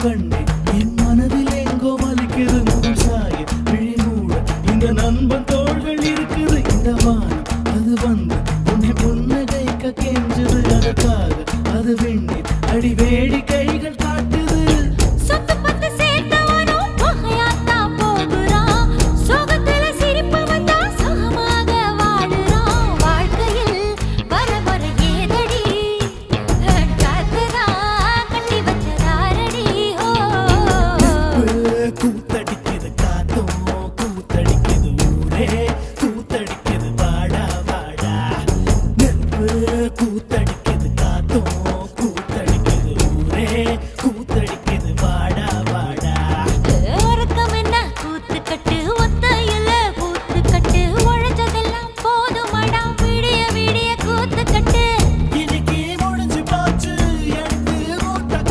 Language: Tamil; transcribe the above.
கண்ணே என் மனதில் எங்கோ வலிக்குது முகம் சாய விழிமூட இந்த நண்பன் தோள்கள் இருக்குது இந்த வானம். அது வந்து உன்னை புன்னகைக்க கெஞ்சுது அதற்காக அது வெண்ணீர் அடி வேடிக்கை பூத்தடிக்குது வாடா வாடா. நெருப்பு பூத்தடி